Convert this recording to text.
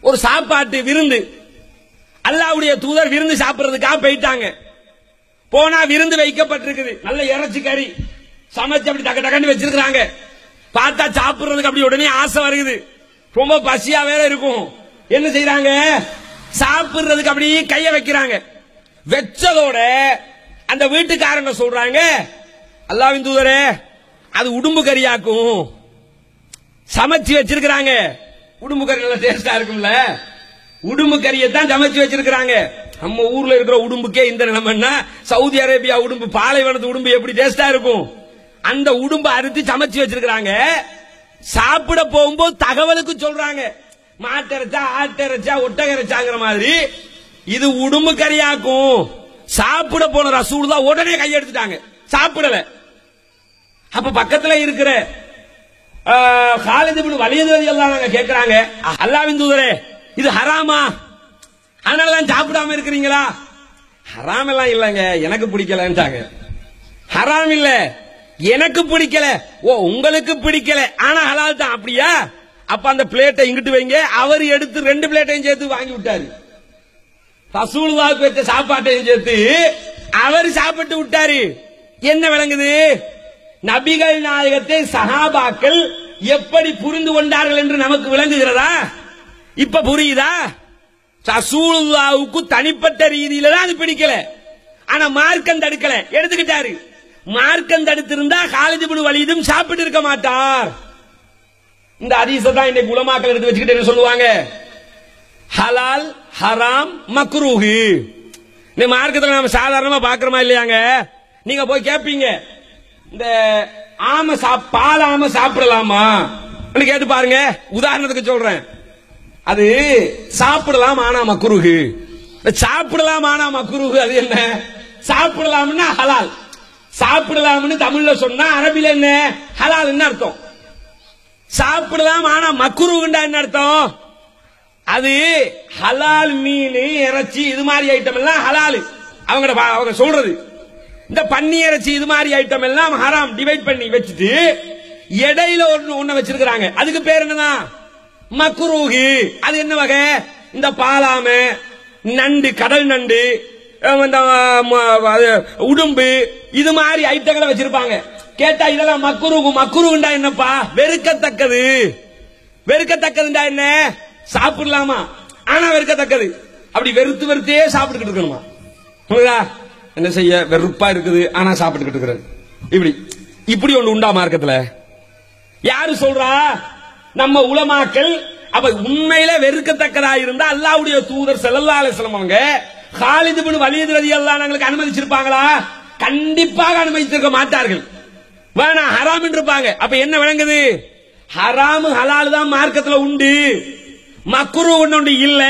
ஒரு சாப்பாட்டு விருந்து. அல்லாவுடைய தூதர் விருந்து சாப்பிடுறதுக்காக போயிட்டாங்க. போனா விருந்து வைக்கப்பட்டிருக்குது. நல்ல இறைச்சி கறி. சமைச்சு அப்படி டக்கு டக்குன்னு வச்சிருக்காங்க பார்த்தா சாப்பிடுறதுக்கு அப்படி உடனே ஆசை வருகுது ரொம்ப பசியா வேற இருக்கும். என்ன செய்யறாங்க சாப்பிடுறதுக்கு அப்படி கைய வைக்கிறாங்க. வச்சதோட அந்த வீட்டுக்காரங்க சொல்றாங்க அல்லாவின் தூதரே அது உடும்பு கறியாக்கும். சமைச்சு வச்சிருக்கிறாங்க. உடும்பு கறி நல்லா டேஸ்டா இருக்கும்ல? உடும்பு கறியை தான் சமைச்சு வச்சிருக்கிறாங்க. நம்ம ஊர்ல இருக்கிற உடும்புக்கே இந்த நிலைமைன்னா சவுதி அரேபியா உடும்பு பாலைவனத்து உடும்பு எப்படி டேஸ்டா இருக்கும்? அந்த உடும்பு அறுத்து சமைச்சு வச்சிருக்கிறாங்க. சாப்பிட போகும்போது தகவலுக்கு சொல்றாங்க. மாட்டரைச்சா ஆட்டரைச்சா ஒட்டகரைச்சாங்கிற மாதிரி இது உடும்பு கறியாக்கும் சாப்பிட போன ரசூல் தான் உடனே கையெடுத்துட்டாங்க. சாப்பிடல. அப்ப பக்கத்துல இருக்கிற காலேஜ் வலியது எல்லாம் நாங்க கேட்கிறாங்க அல்லாவின் தூதரே இது ஹராமா? அதனாலதான் சாப்பிடாம இருக்கிறீங்களா? ஹராம் எல்லாம் இல்லைங்க எனக்கு பிடிக்கலன்ட்டாங்க. ஹராம் இல்ல எனக்கு பிடிக்கல. ஓ உங்களுக்கு பிடிக்கல. ஆனா ஹலால் தான் அப்படியா? அப்ப அந்த பிளேட்டை இங்கிட்டு வைங்க. அவர் எடுத்து ரெண்டு பிளேட்டையும் சேர்த்து வாங்கி விட்டாரு. ரசூலுல்லாவுக்கு வச்ச சாப்பாட்டையும் சேர்த்து அவர் சாப்பிட்டு விட்டாரு. என்ன விளங்குது? நபிகள் நாயகத்தை சஹாபாக்கள் எப்படி புரிந்து கொண்டார்கள் என்று நமக்கு விளங்குகிறதா? இப்ப புரியுதா? சசூலுல்லாவுக்கு தனிப்பட்ட ரீதியில தான் அது பிடிக்கல. ஆனா மார்க்கம் தடுக்கல. எடுத்துக்கிட்டாரு. மார்க்கம் தடுத்திருந்தா காலேஜ் புடு வலிதும் சாப்பிட்டு இருக்க மாட்டார். இந்த அதிச தான் இன்னைக்கு உலமாக்கள் எடுத்து வச்சுக்கிட்டு என்ன சொல்லுவாங்க? ஹலால் ஹராம் மக்ரூஹு. இந்த மார்க்கத்தில் நம்ம சாதாரணமா பாக்குறோமா இல்லையாங்க? நீங்க போய் கேட்பீங்க இந்த ஆம சாப் பால் ஆம சாப்பிடலாமா? கேட்டு பாருங்க. உதாரணத்துக்கு சொல்றேன். அது சாப்பிடலாம் ஆனா மக்குருகு. சாப்பிடலாம் ஆனா மக்குருகு அது என்ன? சாப்பிடலாம்னா ஹலால். சாப்பிடலாம்னு தமிழ்ல சொன்னா அரபில என்ன? ஹலால் என்ன அர்த்தம்? சாப்பிடலாம் ஆனா மக்குருகுண்டா என்ன அர்த்தம்? அது ஹலால் மீன் இறைச்சி இது மாதிரி ஐட்டம் எல்லாம் ஹலால். அவங்க அவங்க சொல்றது. இந்த பன்னி இறைச்சி இது மாதிரி ஐட்டம் எல்லாம் ஹராம் டிவைட் பண்ணி வச்சுட்டு இடையில ஒன்னு ஒண்ணு வச்சிருக்கிறாங்க. அதுக்கு பேர் என்னதான் மக்குரூகி அது என்ன வகை? இந்த பாலாம நண்டு கடல் நண்டு இந்த உடும்பு இது மாதிரி ஐட்டங்களை வச்சிருப்பாங்க. கேட்டா இதெல்லாம் மக்குருகு மக்குருகுண்டா என்னப்பா? வெறுக்கத்தக்கது. வெறுக்கத்தக்கதுண்டா என்ன? சாப்பிடலாமா? ஆனா வெறுக்கத்தக்கது. அப்படி வெறுத்து வெறுத்தே சாப்பிட்டுக்கிட்டு இருக்கணுமா? என்ன செய்ய? வெறுப்பா இருக்குது. ஆனா சாப்பிட்டுக்கிட்டு இருக்கிறது. இப்படி. இப்படி ஒண்ணு உண்டா மார்க்கத்துல? யாரு சொல்றா? நம்ம உலமாக்கள் அப்ப உண்மையில வெறுக்கத்தக்கதா இருந்தா அல்லாவுடைய தூதர் செல்லல்லா அலிஸ்லாம் அவங்க ஹாலிது பின் வலியது ரதி எங்களுக்கு அனுமதிச்சிருப்பாங்களா? கண்டிப்பாக அனுமதிச்சிருக்க மாட்டார்கள். வேணா ஹராம் இருப்பாங்க அப்ப என்ன விளங்குது? ஹராமு ஹலால் தான் மார்க்கத்துல உண்டு. மக்குரு ஒண்ணு இல்ல.